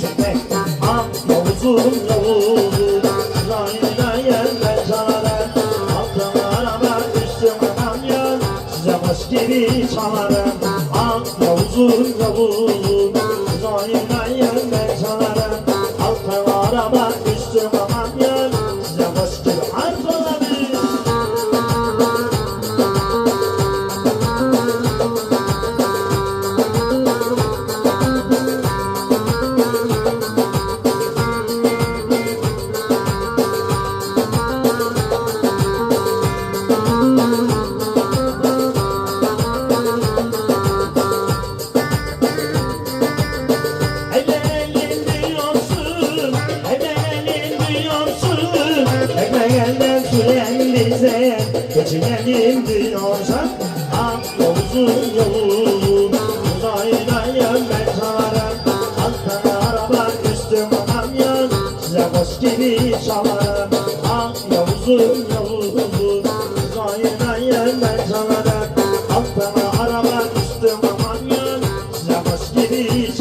içinde Ah Yavuzum Yavuzum Zahirine yerler çalarım Altın araba üstüme kamyon Size baş gibi çalarım Ah Yavuzum Yavuzum Zahirine yerler çalarım Altın araba üstüme kamyon bize geçinelim diyorsan Ah Yavuzum Yavuzum Uzayda yönler çalarım Altına araba üstüme kamyon Size boş gibi çalarım Ah Yavuzum Yavuzum Uzayda yönler çalarım Altına araba üstüme kamyon Size boş gibi